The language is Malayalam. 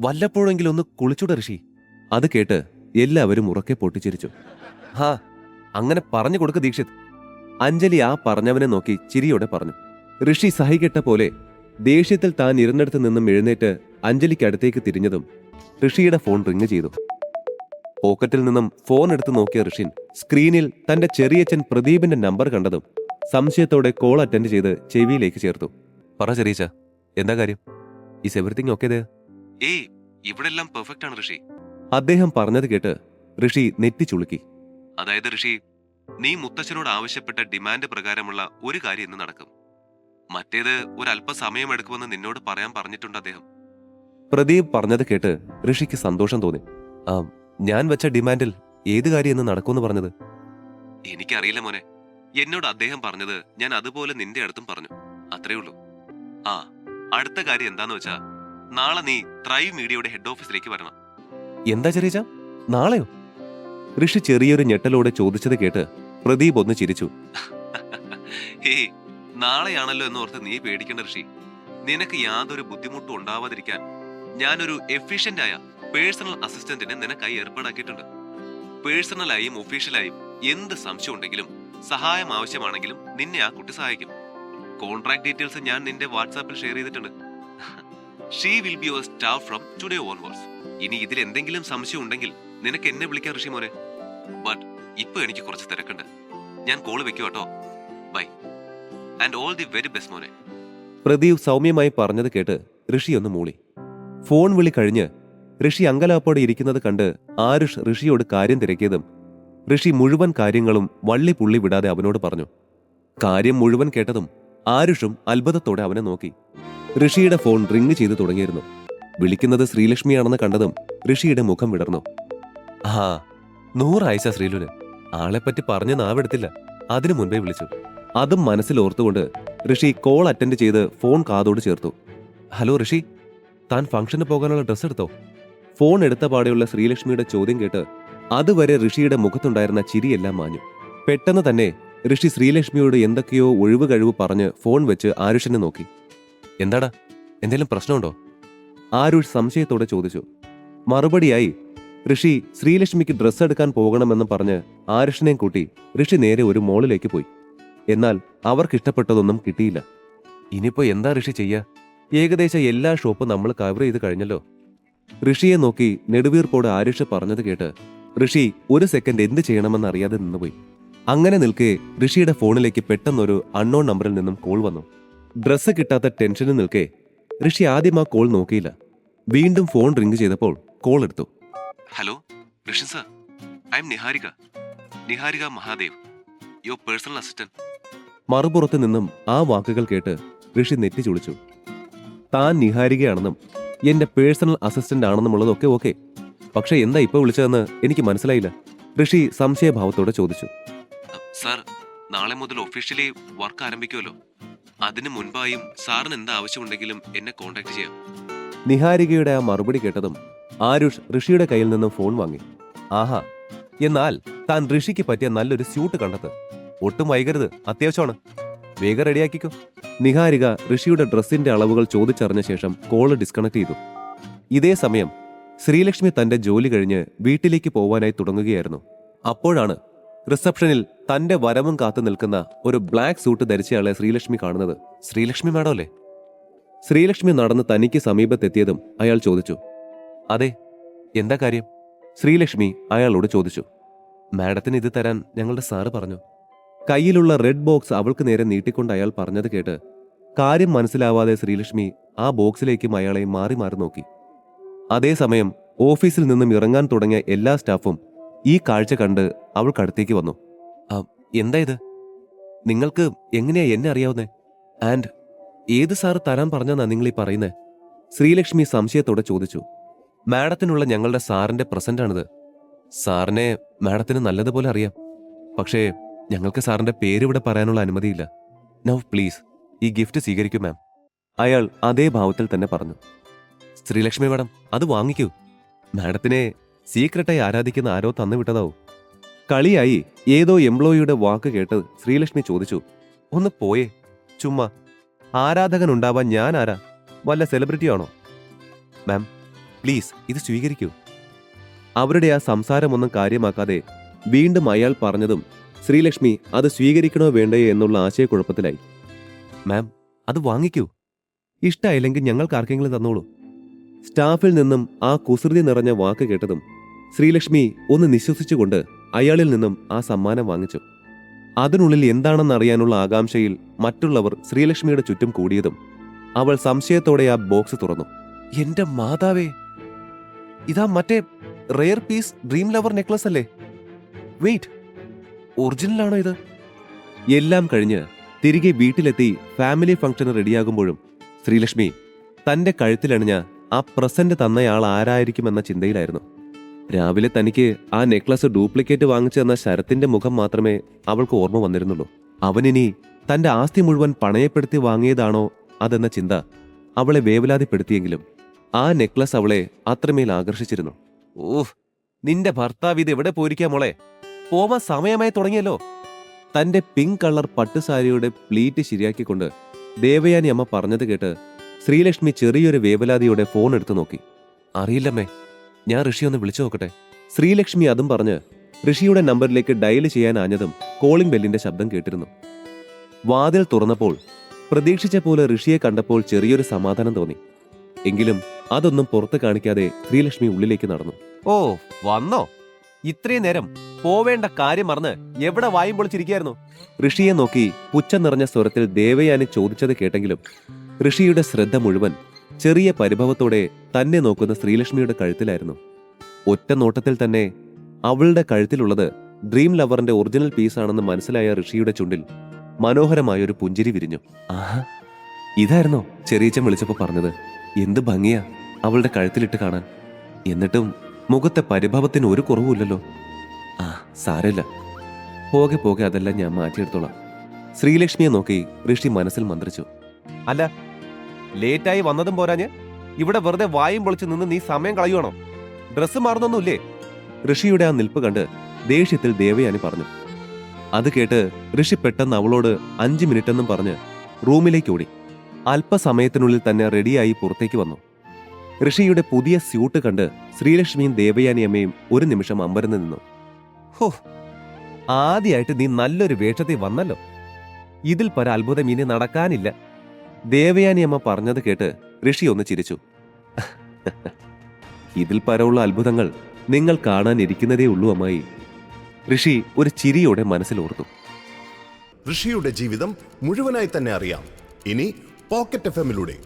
വല്ലപ്പോഴെങ്കിലും ഒന്ന് കുളിച്ചുട ഋഷി. അത് കേട്ട് എല്ലാവരും ഉറക്കെ പൊട്ടിച്ചിരിച്ചു. ഹാ അങ്ങനെ പറഞ്ഞു കൊടുക്ക ദീക്ഷിത്. അഞ്ജലി ആ പറഞ്ഞവനെ നോക്കി ചിരിയോടെ പറഞ്ഞു. ഋഷി സഹികെട്ട പോലെ ദേഷ്യത്തിൽ താൻ ഇരുന്നിടത്ത് നിന്നും എഴുന്നേറ്റ് അഞ്ജലിക്ക് അടുത്തേക്ക് തിരിഞ്ഞതും ഋഷിയുടെ ഫോൺ റിങ് ചെയ്തു. പോക്കറ്റിൽ നിന്നും ഫോൺ എടുത്ത് നോക്കിയ ഋഷിൻ സ്ക്രീനിൽ തന്റെ ചെറിയച്ഛൻ പ്രദീപിന്റെ നമ്പർ കണ്ടതും സംശയത്തോടെ കോൾ അറ്റൻഡ് ചെയ്ത് ചെവിയിലേക്ക് ചേർത്തു. പറ ചെറിയച്ച എന്താ കാര്യം? ഈസ് എവറിത്തിങ് ഓക്കെ ഏയ് ഇവിടെ എല്ലാം പെർഫെക്റ്റ് ആണ് ഋഷി. അദ്ദേഹം പറഞ്ഞത് കേട്ട് ഋഷി നെറ്റി ചുളുക്കി. അതായത് ഋഷി നീ മുത്തച്ഛനോട് ആവശ്യപ്പെട്ട ഡിമാൻഡ് പ്രകാരമുള്ള ഒരു കാര്യം ഇന്ന് നടക്കും. മറ്റേത് ഒരല്പസമയം എടുക്കുമെന്ന് നിന്നോട് പറയാൻ പറഞ്ഞിട്ടുണ്ട് അദ്ദേഹം. പ്രദീപ് പറഞ്ഞത് കേട്ട് ഋഷിക്ക് സന്തോഷം തോന്നി. ആ ഞാൻ വെച്ച ഡിമാൻഡിൽ ഏത് കാര്യം ഇന്ന് നടക്കുമെന്ന് പറഞ്ഞത്? എനിക്കറിയില്ല മോനെ. എന്നോട് അദ്ദേഹം പറഞ്ഞത് ഞാൻ അതുപോലെ നിന്റെ അടുത്തും പറഞ്ഞു. അത്രേ ഉള്ളൂ. ആ അടുത്ത കാര്യം എന്താന്ന് വെച്ചാ നാളെ നീ ത്രൈവ് മീഡിയയുടെ ഹെഡ് ഓഫീസിലേക്ക് വരണം. എന്താ ചെറിയ നാളെയോ? ഋഷി ചെറിയൊരു ഞെട്ടലോടെ ചോദിച്ചത് കേട്ട് പ്രദീപ് ഒന്ന് ചിരിച്ചു. ഹേ നാളെയാണല്ലോ എന്ന് ഓർത്ത് നീ പേടിക്കേണ്ട ഋഷി. നിനക്ക് യാതൊരു ബുദ്ധിമുട്ടും ഉണ്ടാവാതിരിക്കാൻ ഞാനൊരു എഫിഷ്യന്റ് ആയ പേഴ്സണൽ അസിസ്റ്റന്റിനെ നിനക്കായി ഏർപ്പാടാക്കിയിട്ടുണ്ട്. പേഴ്സണലായും ഒഫീഷ്യലായും എന്ത് സംശയം ഉണ്ടെങ്കിലും സഹായം ആവശ്യമാണെങ്കിലും നിന്നെ ആ കുട്ടി സഹായിക്കും. കോൺട്രാക്ട് ഡീറ്റെയിൽസ് ഞാൻ നിന്റെ വാട്സാപ്പിൽ ഷെയർ ചെയ്തിട്ടുണ്ട്. She will be your staff from today onwards ഇനി ഇതിൽ എന്തെങ്കിലും സംശയം ഉണ്ടെങ്കിൽ നിനക്ക് എന്നെ വിളിക്കാം ഋഷി മോനെ. ബട്ട് ഇപ്പൊ എനിക്ക് കുറച്ച് തിരക്കുണ്ട്. ഞാൻ കോൾ വെക്കും കേട്ടോ. Bye and all the very best മോനെ. പ്രദീപ് സൗമ്യമായി പറഞ്ഞത് കേട്ട് ഋഷി ഒന്ന് മൂളി. ഫോൺ വിളി കഴിഞ്ഞ് ഋഷി അങ്കലാപ്പോടെ ഇരിക്കുന്നത് കണ്ട് ആരുഷ് ഋഷിയോട് കാര്യം തിരക്കിയതും ഋഷി മുഴുവൻ കാര്യങ്ങളും വള്ളി പുള്ളി വിടാതെ അവനോട് പറഞ്ഞു. കാര്യം മുഴുവൻ കേട്ടതും ആരുഷും അത്ഭുതത്തോടെ അവനെ നോക്കി. ഋഷിയുടെ ഫോൺ റിങ് ചെയ്തു തുടങ്ങിയിരുന്നു. വിളിക്കുന്നത് ശ്രീലക്ഷ്മിയാണെന്ന് കണ്ടതും ഋഷിയുടെ മുഖം വിടർന്നു. ആ നൂറാഴ്ച ശ്രീലുന്. ആളെപ്പറ്റി പറഞ്ഞ് നാവെടുത്തില്ല. അതിനു മുൻപേ വിളിച്ചു. അതും മനസ്സിൽ ഓർത്തുകൊണ്ട് ഋഷി കോൾ അറ്റൻഡ് ചെയ്ത് ഫോൺ കാതോട് ചേർത്തു. ഹലോ ഋഷി താൻ ഫംഗ്ഷന് പോകാനുള്ള ഡ്രസ്സ് എടുത്തോ? ഫോൺ എടുത്ത പാടെയുള്ള ശ്രീലക്ഷ്മിയുടെ ചോദ്യം കേട്ട് അതുവരെ ഋഷിയുടെ മുഖത്തുണ്ടായിരുന്ന ചിരിയെല്ലാം മാഞ്ഞു. പെട്ടെന്ന് തന്നെ ഋഷി ശ്രീലക്ഷ്മിയോട് എന്തൊക്കെയോ ഒഴിവ് കഴിവ് പറഞ്ഞ് ഫോൺ വെച്ച് ആരുഷിനെ നോക്കി. എന്താടാ? എന്തെങ്കിലും പ്രശ്നമുണ്ടോ? ആരുഷ് സംശയത്തോടെ ചോദിച്ചു. മറുപടിയായി ഋഷി ശ്രീലക്ഷ്മിക്ക് ഡ്രസ്സ് എടുക്കാൻ പോകണമെന്ന് പറഞ്ഞ് ആരുഷിനെയും കൂട്ടി ഋഷി നേരെ ഒരു മോളിലേക്ക് പോയി. എന്നാൽ അവർക്കിഷ്ടപ്പെട്ടതൊന്നും കിട്ടിയില്ല. ഇനിയിപ്പോ എന്താ ഋഷി ചെയ്യാ? ഏകദേശം എല്ലാ ഷോപ്പും നമ്മൾ കവർ ചെയ്ത് കഴിഞ്ഞല്ലോ. ഋഷിയെ നോക്കി നെടുവീർപ്പോട് ആരുഷ് പറഞ്ഞത് കേട്ട് ഋഷി ഒരു സെക്കൻഡ് എന്ത് ചെയ്യണമെന്ന് അറിയാതെ നിന്നുപോയി. അങ്ങനെ നിൽക്കെ ഋഷിയുടെ ഫോണിലേക്ക് പെട്ടെന്നൊരു അൺനോൺ നമ്പറിൽ നിന്നും കോൾ വന്നു. ഡ്രസ്സ് കിട്ടാത്ത ടെൻഷനിൽ നിൽക്കെ ഋഷി ആദ്യം ആ കോൾ നോക്കിയില്ല. വീണ്ടും ഫോൺ റിംഗ് ചെയ്തപ്പോൾ കോൾ എടുത്തു. Hello Rishi sir I'm Niharika. Niharika Mahadev. Your personal assistant മറുപുറത്ത് നിന്നും ആ വാക്കുകൾ കേട്ട് ഋഷി നെറ്റി ചുളിച്ചു. താൻ നിഹാരികയാണെന്നും എന്റെ പേഴ്സണൽ അസിസ്റ്റന്റ് ആണെന്നുമുള്ളതൊക്കെ ഓക്കെ പക്ഷേ എന്താ ഇപ്പൊ വിളിച്ചതെന്ന് എനിക്ക് മനസ്സിലായില്ല. ഋഷി സംശയഭാവത്തോടെ ചോദിച്ചു. സാർ നാളെ മുതൽ ഒഫീഷ്യലി വർക്ക് ആരംഭിക്കുമല്ലോ. അതിനു മുൻപായും സാറിന് എന്ത് ആവശ്യമുണ്ടെങ്കിലും എന്നെ കോൺടാക്ട് ചെയ്യാം. നിഹാരികയുടെ ആ മറുപടി കേട്ടതും ആരുഷ് ഋഷിയുടെ കയ്യിൽ നിന്നും ഫോൺ വാങ്ങി. ആഹാ എന്നാൽ താൻ ഋഷിക്ക് പറ്റിയ നല്ലൊരു സ്യൂട്ട് കണ്ടെത്ത്. ഒട്ടും വൈകരുത് അത്യാവശ്യമാണ്. വേഗം റെഡിയാക്കിക്കോ നിഹാരിക ഋഷിയുടെ ഡ്രസ്സിന്റെ അളവുകൾ ചോദിച്ചറിഞ്ഞ ശേഷം കോൾ ഡിസ്കണക്ട് ചെയ്തു. ഇതേ സമയം ശ്രീലക്ഷ്മി തന്റെ ജോലി കഴിഞ്ഞ് വീട്ടിലേക്ക് പോവാനായി തുടങ്ങുകയായിരുന്നു. അപ്പോഴാണ് റിസപ്ഷനിൽ തന്റെ വരവും കാത്തു നിൽക്കുന്ന ഒരു ബ്ലാക്ക് സൂട്ട് ധരിച്ചയാളെ ശ്രീലക്ഷ്മി കാണുന്നത്. ശ്രീലക്ഷ്മി മാഡം അല്ലേ? ശ്രീലക്ഷ്മി നടന്ന് തനിക്ക് സമീപത്തെത്തിയതും അയാൾ ചോദിച്ചു. അതെ എന്താ കാര്യം? ശ്രീലക്ഷ്മി അയാളോട് ചോദിച്ചു. മാഡത്തിന് ഇത് തരാൻ ഞങ്ങളുടെ സാറ് പറഞ്ഞു. കയ്യിലുള്ള റെഡ് ബോക്സ് അവൾക്ക് നേരെ നീട്ടിക്കൊണ്ട് അയാൾ പറഞ്ഞത് കേട്ട് കാര്യം മനസ്സിലാവാതെ ശ്രീലക്ഷ്മി ആ ബോക്സിലേക്കും അയാളെ മാറി മാറി നോക്കി. അതേസമയം ഓഫീസിൽ നിന്നും ഇറങ്ങാൻ തുടങ്ങിയ എല്ലാ സ്റ്റാഫും ഈ കാഴ്ച കണ്ട് അവൾ അവൾക്കടുത്തേക്ക് വന്നു. എന്താ ഇത്? നിങ്ങൾക്ക് എങ്ങനെയാ എന്നെ അറിയാവുന്നേ? ആൻഡ് ഏത് സാറ് തരാൻ പറഞ്ഞെന്നാ നിങ്ങൾ ഈ പറയുന്നേ? ശ്രീലക്ഷ്മി സംശയത്തോടെ ചോദിച്ചു. മാഡത്തിനുള്ള ഞങ്ങളുടെ സാറിന്റെ പ്രസന്റാണിത്. സാറിനെ മാഡത്തിന് നല്ലതുപോലെ അറിയാം. പക്ഷേ ഞങ്ങൾക്ക് സാറിന്റെ പേര് ഇവിടെ പറയാനുള്ള അനുമതിയില്ല. നൗ പ്ലീസ് ഈ ഗിഫ്റ്റ് സ്വീകരിക്കൂ മാം. അയാൾ അതേ ഭാവത്തിൽ തന്നെ പറഞ്ഞു. ശ്രീലക്ഷ്മി മാഡം അത് വാങ്ങിക്കൂ. മാഡത്തിനെ സീക്രട്ടായി ആരാധിക്കുന്ന ആരോ തന്നു വിട്ടതാവും. കളിയായി ഏതോ എംപ്ലോയിയുടെ വാക്ക് കേട്ട് ശ്രീലക്ഷ്മി ചോദിച്ചു ഒന്ന് പോയേ ചുമ്മാ. ആരാധകൻ ഉണ്ടാവാൻ ഞാൻ ആരാ? വല്ല സെലിബ്രിറ്റി ആണോ? മാം പ്ലീസ് ഇത് സ്വീകരിക്കൂ. അവരുടെ ആ സംസാരമൊന്നും കാര്യമാക്കാതെ വീണ്ടും അയാൾ പറഞ്ഞതും ശ്രീലക്ഷ്മി അത് സ്വീകരിക്കണോ വേണ്ടേ എന്നുള്ള ആശയക്കുഴപ്പത്തിലായി. മാം അത് വാങ്ങിക്കൂ. ഇഷ്ടമായില്ലെങ്കിൽ ഞങ്ങൾക്ക് ആർക്കെങ്കിലും തന്നോളൂ. സ്റ്റാഫിൽ നിന്നും ആ കുസൃതി നിറഞ്ഞ വാക്ക് കേട്ടതും ശ്രീലക്ഷ്മി ഒന്ന് നിശ്വസിച്ചുകൊണ്ട് അയാളിൽ നിന്നും ആ സമ്മാനം വാങ്ങിച്ചു. അതിനുള്ളിൽ എന്താണെന്ന് അറിയാനുള്ള ആകാംക്ഷയിൽ മറ്റുള്ളവർ ശ്രീലക്ഷ്മിയുടെ ചുറ്റും കൂടിയതും അവൾ സംശയത്തോടെ ആ ബോക്സ് തുറന്നു. എന്റെ മാതാവേ ഇതാ മറ്റേ rare piece dream lover necklace അല്ലേ? വെയിറ്റ് ഒറിജിനലാണോ ഇത്? എല്ലാം കഴിഞ്ഞ് തിരികെ വീട്ടിലെത്തി ഫാമിലി ഫംഗ്ഷന് റെഡിയാകുമ്പോഴും ശ്രീലക്ഷ്മി തന്റെ കഴുത്തിലണിഞ്ഞ ആ പ്രസന്റ് തന്നയാൾ ആരായിരിക്കും എന്ന ചിന്തയിലായിരുന്നു. രാവിലെ തനിക്ക് ആ നെക്ലസ് ഡ്യൂപ്ലിക്കേറ്റ് വാങ്ങിച്ചു തന്ന ശരത്തിന്റെ മുഖം മാത്രമേ അവൾക്ക് ഓർമ്മ വന്നിരുന്നുള്ളൂ. അവനിനി തന്റെ ആസ്തി മുഴുവൻ പണയപ്പെടുത്തി വാങ്ങിയതാണോ അതെന്ന ചിന്ത അവളെ വേവലാതിപ്പെടുത്തിയെങ്കിലും ആ നെക്ലസ് അവളെ അത്രമേൽ ആകർഷിച്ചിരുന്നു. ഓഹ് നിന്റെ ഭർത്താവ് ഇത് എവിടെ പോയിരിക്കാം മോളെ? പോവാൻ സമയമായി തുടങ്ങിയല്ലോ. തന്റെ പിങ്ക് കളർ പട്ടുസാരിയുടെ പ്ലീറ്റ് ശരിയാക്കിക്കൊണ്ട് ദേവയാനി അമ്മ പറഞ്ഞത് കേട്ട് ശ്രീലക്ഷ്മി ചെറിയൊരു വേവലാതിയോടെ ഫോൺ എടുത്തു നോക്കി. അറിയില്ലമ്മേ ഞാൻ ഋഷി ഒന്ന് വിളിച്ചു നോക്കട്ടെ. ശ്രീലക്ഷ്മി അതും പറഞ്ഞ് ഋഷിയുടെ നമ്പറിലേക്ക് ഡയൽ ചെയ്യാൻ ആഞ്ഞതും കോളിംഗ് ബെല്ലിന്റെ ശബ്ദം കേട്ടിരുന്നു. വാതിൽ തുറന്നപ്പോൾ പ്രതീക്ഷിച്ച പോലെ ഋഷിയെ കണ്ടപ്പോൾ ചെറിയൊരു സമാധാനം തോന്നി. എങ്കിലും അതൊന്നും പുറത്ത് കാണിക്കാതെ ശ്രീലക്ഷ്മി ഉള്ളിലേക്ക് നടന്നു. ഓ വന്നോ? ഇത്രയും നേരം പോവേണ്ട കാര്യം മറന്ന് എവിടെ വായും പൊളിച്ചിരിക്കായിരുന്നു ഋഷിയെ നോക്കി പുച്ഛം നിറഞ്ഞ സ്വരത്തിൽ ദേവയാനി ചോദിച്ചത് കേട്ടെങ്കിലും ഋഷിയുടെ ശ്രദ്ധ മുഴുവൻ ചെറിയ പരിഭവത്തോടെ തന്നെ നോക്കുന്ന ശ്രീലക്ഷ്മിയുടെ കഴുത്തിലായിരുന്നു. ഒറ്റ നോട്ടത്തിൽ തന്നെ അവളുടെ കഴുത്തിലുള്ളത് ഡ്രീം ലവറിന്റെ ഒറിജിനൽ പീസാണെന്ന് മനസ്സിലായ ഋഷിയുടെ ചുണ്ടിൽ മനോഹരമായ ഒരു പുഞ്ചിരി വിരിഞ്ഞു. ആഹാ ഇതായിരുന്നോ? ചെറിയച്ചൻ വിളിച്ചപ്പോൾ പറഞ്ഞത്. എന്ത് ഭംഗിയാ അവളുടെ കഴുത്തിലിട്ട് കാണാൻ. എന്നിട്ടും മുഖത്തെ പരിഭവത്തിന് ഒരു കുറവുമില്ലല്ലോ. ആ സാരമില്ല. പോകെ പോകെ അതെല്ലാം ഞാൻ മാറ്റിയെടുത്തോളാം. ശ്രീലക്ഷ്മിയെ നോക്കി ഋഷി മനസ്സിൽ മന്ത്രിച്ചു. അല്ല ലേറ്റായി വന്നതും പോരാഞ്ഞ് ഇവിടെ വെറുതെ വായും പൊളിച്ച് നിന്ന് നീ സമയം കളയുവാണോ? ഡ്രസ്സ് മാറുന്നൊന്നുമില്ലേ? ഋഷിയുടെ ആ നിൽപ്പ് കണ്ട് ദേഷ്യത്തിൽ ദേവയാനി പറഞ്ഞു. അത് കേട്ട് ഋഷി പെട്ടെന്ന് അവളോട് അഞ്ച് മിനിറ്റ് എന്നും പറഞ്ഞ് റൂമിലേക്ക് ഓടി. അല്പസമയത്തിനുള്ളിൽ തന്നെ റെഡിയായി പുറത്തേക്ക് വന്നു. ഋഷിയുടെ പുതിയ സ്യൂട്ട് കണ്ട് ശ്രീലക്ഷ്മിയും ദേവയാനി അമ്മയും ഒരു നിമിഷം അമ്പരന്ന് നിന്നു. ഹോ ആദ്യമായിട്ട് നീ നല്ലൊരു വേഷത്തിൽ വന്നല്ലോ. ഇതിൽ പര അത്ഭുതം ഇനി നടക്കാനില്ല. ദേവയാനി അമ്മ പറഞ്ഞത് കേട്ട് ഋഷി ഒന്ന് ചിരിച്ചു. ഇതിൽ പരമുള്ള അത്ഭുതങ്ങൾ നിങ്ങൾ കാണാനിരിക്കുന്നതേ ഉള്ളൂ അമ്മായി. ഋഷി ഒരു ചിരിയോടെ മനസ്സിലോർത്തു ഋഷിയുടെ ജീവിതം മുഴുവനായി തന്നെ അറിയാം. ഇനി പോക്കറ്റ് എഫ് എമ്മിലൂടെ.